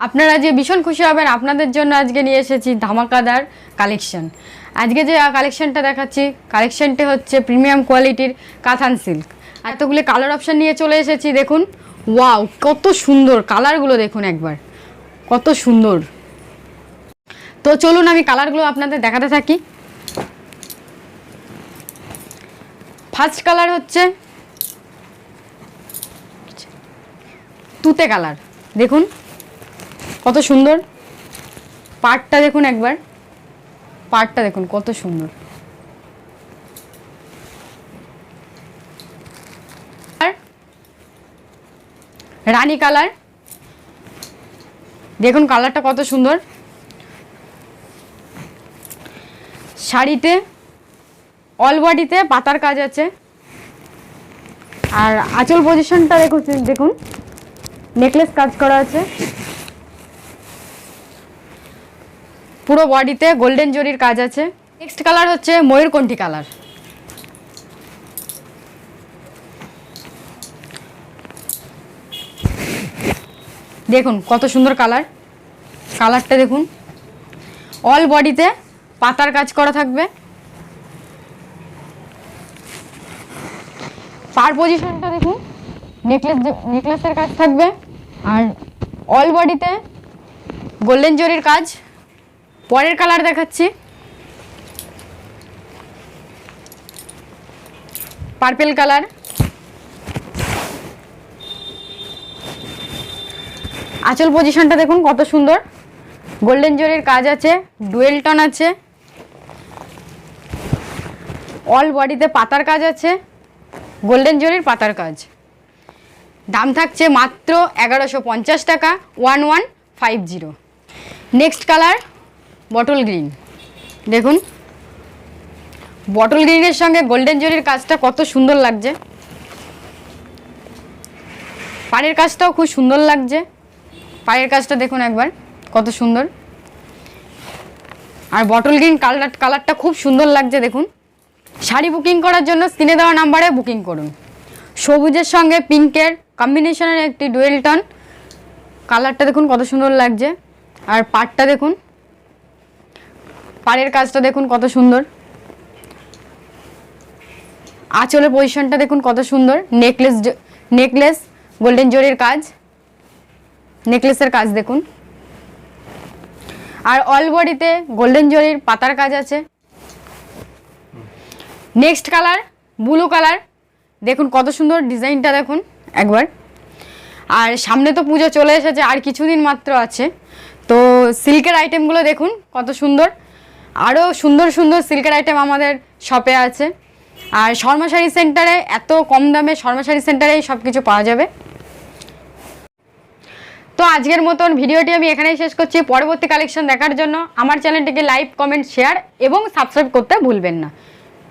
আপনারা যে ভীষণ খুশি হবেন, আপনাদের জন্য আজকে নিয়ে এসেছি ধামাকাদার কালেকশন আজকে যে কালেকশনটা দেখাচ্ছি কালেকশনটি হচ্ছে প্রিমিয়াম কোয়ালিটির কাথান সিল্ক এতগুলি কালার অপশান নিয়ে চলে এসেছি, দেখুন। ওয়াও কত সুন্দর কালারগুলো দেখুন একবার। কত সুন্দর। তো চলুন আমি কালারগুলো আপনাদের দেখাতে থাকি। ফার্স্ট কালার হচ্ছে তুতে কালার দেখুন। কত সুন্দর। পাটটা দেখুন একবার। পাটটা দেখুন কত সুন্দর। রানী কালার। দেখুন কালারটা কত সুন্দর। শাড়িতে অল বডিতে পাতার কাজ আছে। আর আঁচল পজিশনটা দেখুন দেখুন। নেকলেস কাজ করা আছে। পুরো বডিতে গোল্ডেন জরির কাজ আছে। নেক্সট কালার হচ্ছে ময়ূরকণ্ঠী কালার দেখুন কত সুন্দর কালার কালারটা দেখুন। অল বডিতে পাতার কাজ করা থাকবে। পার পজিশনটা দেখুন। নেকলেস নেকলেসের কাজ থাকবে। আর অল বডিতে গোল্ডেন জরির কাজ। পরের কালার দেখাচ্ছি। Purple colour. আঁচল পজিশনটা দেখুন কত সুন্দর। গোল্ডেন জরির কাজ আছে ডুয়েল টন আছে। অল বডিতে পাতার কাজ আছে গোল্ডেন জরির পাতার কাজ। দাম থাকছে মাত্র এগারোশো টাকা one one five zero next colour bottle green দেখুন। বটল গ্রিনের সঙ্গে গোল্ডেন জরির কাজটা কত সুন্দর লাগছে। পাড়ের কাজটাও খুব সুন্দর লাগছে। পাড়ের কাজটা দেখুন একবার, কত সুন্দর। আর বটল গ্রিন কালার কালারটা খুব সুন্দর লাগছে, দেখুন। শাড়ি বুকিং করার জন্য স্ক্রিনে দেওয়া নাম্বারে বুকিং করুন। সবুজের সঙ্গে পিঙ্কের কম্বিনেশনের একটি ডুয়েল টন কালারটা দেখুন কত সুন্দর লাগছে। আর পাটটা দেখুন পাড়ের কাজটা দেখুন কত সুন্দর। আঁচলের পজিশনটা দেখুন কত সুন্দর। নেকলেস নেকলেস গোল্ডেন জরির কাজ। নেকলেসের কাজ দেখুন। আর অল বডিতে গোল্ডেন জরির পাতার কাজ আছে। নেক্সট কালার ব্লু কালার দেখুন কত সুন্দর ডিজাইনটা দেখুন একবার। আর সামনে তো পুজো চলে এসেছে, আর কিছুদিন মাত্র আছে। তো সিল্কের আইটেমগুলো দেখুন কত সুন্দর। আরও সুন্দর সুন্দর সিল্কের আইটেম আমাদের শপে আছে। আর শর্মা শাড়ি সেন্টারে এত কম দামে শর্মা শাড়ি সেন্টারেই সব কিছু পাওয়া যাবে। তো আজকের মতন ভিডিওটি আমি এখানেই শেষ করছি। পরবর্তী কালেকশন দেখার জন্য আমার চ্যানেলটিকে লাইক কমেন্ট শেয়ার এবং সাবস্ক্রাইব করতে ভুলবেন না।